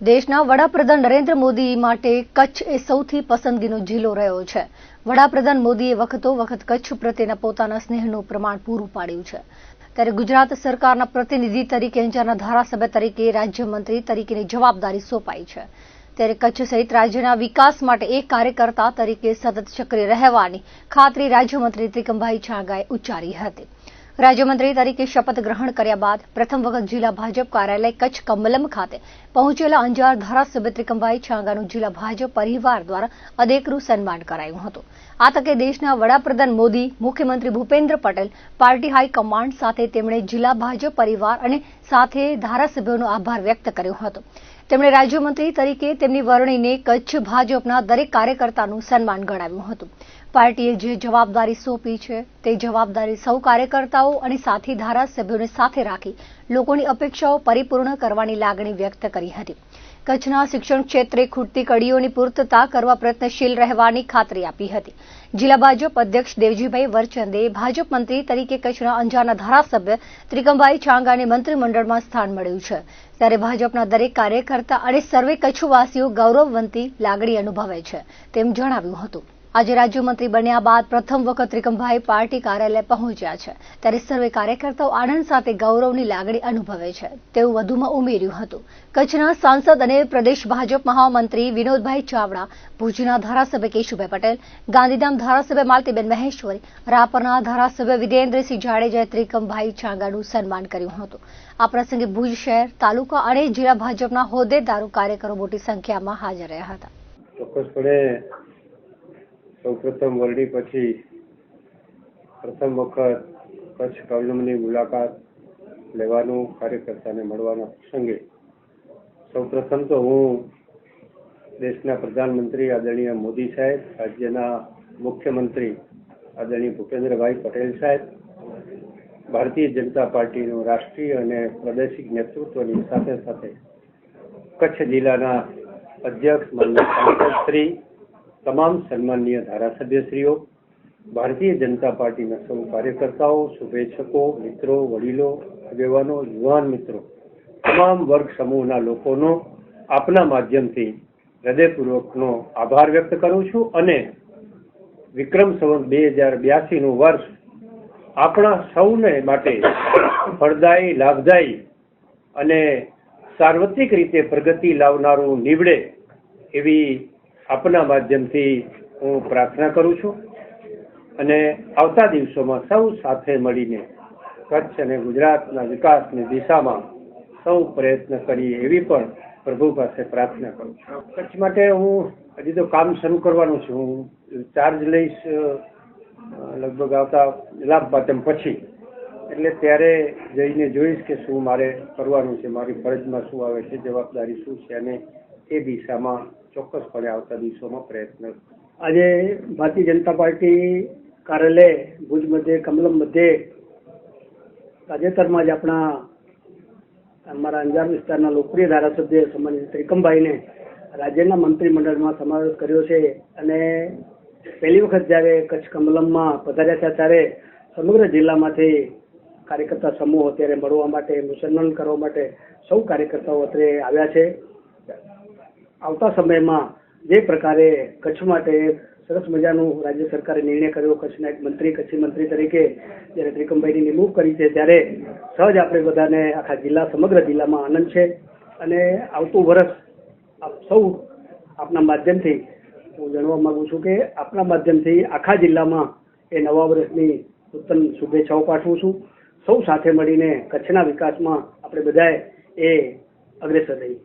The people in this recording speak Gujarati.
દેશના વડાપ્રધાન નરેન્દ્ર મોદી માટે કચ્છ એ સૌથી પસંદગીનો જિલ્લો રહ્યો છે. વડાપ્રધાન મોદીએ વખતો વખત કચ્છ પ્રત્યેના પોતાના સ્નેહનું પ્રમાણ પૂરું પાડ્યું છે. ત્યારે ગુજરાત સરકારના પ્રતિનિધિ તરીકે અંજારના ધારાસભ્ય તરીકે, રાજ્યમંત્રી તરીકેની જવાબદારી સોંપાઈ છે. ત્યારે કચ્છ સહિત રાજ્યના વિકાસ માટે એક કાર્યકર્તા તરીકે સતત સક્રિય રહેવાની ખાતરી રાજ્યમંત્રી ત્રિકમભાઈ છાંગાએ ઉચ્ચારી હતી. રાજ્યમંત્રી તરીકે શપથ ગ્રહણ કર્યા બાદ પ્રથમ વખત જિલ્લા ભાજપ કાર્યાલય કચ્છ કમલમ ખાતે પહોંચેલા અંજાર ધારાસભ્ય ત્રિકમભાઈ છાંગાનું જિલ્લા ભાજપ પરિવાર દ્વારા અદેકરું સન્માન કરાયું હતું. આ તકે દેશના વડાપ્રધાન મોદી, મુખ્યમંત્રી ભૂપેન્દ્ર પટેલ, પાર્ટી હાઈકમાન્ડ સાથે તેમણે જિલ્લા ભાજપ પરિવાર અને સાથે ધારાસભ્યોનો આભાર વ્યક્ત કર્યો હતો. તેમણે રાજ્યમંત્રી તરીકે તેમની વરણીને કચ્છ ભાજપના દરેક કાર્યકર્તાનું સન્માન ગણાવ્યું હતું. પાર્ટીએ જે જવાબદારી સોંપી છે, તે જવાબદારી સૌ કાર્યકર્તાઓ અને સાથી ધારાસભ્યોને સાથે રાખી લોકોની અપેક્ષાઓ પરિપૂર્ણ કરવાની લાગણી વ્યક્ત કરી હતી. કચ્છના શિક્ષણ ક્ષેત્રે ખૂટતી કડીઓની પૂર્તતા કરવા પ્રયત્નશીલ રહેવાની ખાતરી આપી હતી. જિલ્લા ભાજપ અધ્યક્ષ દેવજીભાઈ વરચંદે ભાજપ મંત્રી તરીકે કચ્છના અંજારના ધારાસભ્ય ત્રિકમભાઈ છાંગાને મંત્રીમંડળમાં સ્થાન મળ્યું છે. ત્યારે ભાજપના દરેક કાર્યકર્તા અને સર્વે કચ્છવાસીઓ ગૌરવવંતી લાગણી અનુભવે છે, તેમ જણાવ્યું હતું. આજે રાજ્યમંત્રી બન્યા બાદ પ્રથમ વખત ત્રિકમભાઈ પાર્ટી કાર્યાલય પહોંચ્યા છે. ત્યારે સર્વે કાર્યકર્તાઓ આનંદ સાથે ગૌરવની લાગણી અનુભવે છે. તેવું વધુમાં ઉમેર્યું હતું. કચ્છના સાંસદ અને પ્રદેશ ભાજપ મહામંત્રી વિનોદભાઈ ચાવડા, ભુજના ધારાસભ્ય કેશુભાઈ પટેલ, ગાંધીધામ ધારાસભ્ય માલતીબેન મહેશ્વરી, રાપરના ધારાસભ્ય વિરેન્દ્રસિંહ જાડેજાએ ત્રિકમભાઈ ચાંગાનું સન્માન કર્યું હતું. આ પ્રસંગે ભુજ શહેર, તાલુકા અને જિલ્લા ભાજપના હોદ્દેદારો કાર્યકરો મોટી સંખ્યામાં હાજર રહ્યા હતા. ચોક્કસપણે સૌપ્રથમ વરડી પછી, પ્રથમ વખત કચ્છ કલમની મુલાકાત લેવાનું કાર્યકર્તાને મળવાના પ્રસંગે, સૌ પ્રથમ તો હું દેશના પ્રધાનમંત્રી આદરણીય મોદી સાહેબ, રાજ્યના મુખ્યમંત્રી આદરણીય ભૂપેન્દ્રભાઈ પટેલ સાહેબ, ભારતીય જનતા પાર્ટીનું રાષ્ટ્રીય અને પ્રાદેશિક નેતૃત્વની સાથે સાથે કચ્છ જિલ્લાના અધ્યક્ષ સાંસદ શ્રી તમામ સન્માનીય ધારાસભ્યશ્રીઓ, ભારતીય જનતા પાર્ટીના સૌ કાર્યકર્તાઓ, શુભેચ્છકો, મિત્રો, વડીલો, આગેવાનો, યુવાન મિત્રો, તમામ વર્ગ સમૂહના લોકોનો આપના માધ્યમથી હૃદયપૂર્વકનો આભાર વ્યક્ત કરું છું અને વિક્રમ સંવત બે હજાર બ્યાસીનું વર્ષ આપણા સૌને માટે ફળદાયી, લાભદાયી અને સાર્વત્રિક રીતે પ્રગતિ લાવનારું નીવડે એવી આપના માધ્યમથી હું પ્રાર્થના કરું છું અને આવતા દિવસોમાં સૌ સાથે મળીને કચ્છ અને ગુજરાતના વિકાસની દિશામાં સૌ પ્રયત્ન કરીએ એવી પણ પ્રભુ પાસે પ્રાર્થના કરું છું. કચ્છ માટે હું હજી તો કામ શરૂ કરવાનું છું. હું ચાર્જ લઈશ લગભગ આવતા લાભ પાટમ પછી. એટલે ત્યારે જઈને જોઈશ કે શું મારે કરવાનું છે, મારી ફરજમાં શું આવે છે, જવાબદારી શું છે અને એ દિશામાં ચોક્કસપણે આવતા દિવસોમાં પ્રયત્ન. આજે ભારતીય જનતા પાર્ટી કાર્યાલય ભુજ મધ્યે, કમલમ મધ્યે તાજેતરમાં જ આપણા અમારા અંજાર વિસ્તારના લોકપ્રિય ધારાસભ્ય સંબંધિત ત્રિકમભાઈને રાજ્યના મંત્રીમંડળમાં સમાવેશ કર્યો છે અને પહેલી વખત જ્યારે કચ્છ કમલમમાં પધાર્યા હતા ત્યારે સમગ્ર જિલ્લામાંથી કાર્યકર્તા સમૂહ અત્યારે મળવા માટે મુસન્માન કરવા માટે સૌ કાર્યકર્તાઓ અત્રે આવ્યા છે. આવતા સમયમાં જે પ્રકારે કચ્છ માટે સરસ મજાનું રાજ્ય સરકારે નિર્ણય કર્યો, કચ્છના એક મંત્રી, કચ્છી મંત્રી તરીકે જ્યારે ત્રિકમભાઈની નિમણૂક કરી છે, ત્યારે સહજ આપણે બધાને આખા જિલ્લા, સમગ્ર જિલ્લામાં આનંદ છે. અને આવતું વર્ષ આપ સૌ આપના માધ્યમથી હું જાણવા માગું છું કે આપના માધ્યમથી આખા જિલ્લામાં એ નવા વર્ષની નૂતન શુભેચ્છાઓ પાઠવું છું. સૌ સાથે મળીને કચ્છના વિકાસમાં આપણે બધાએ એ અગ્રેસર રહીએ.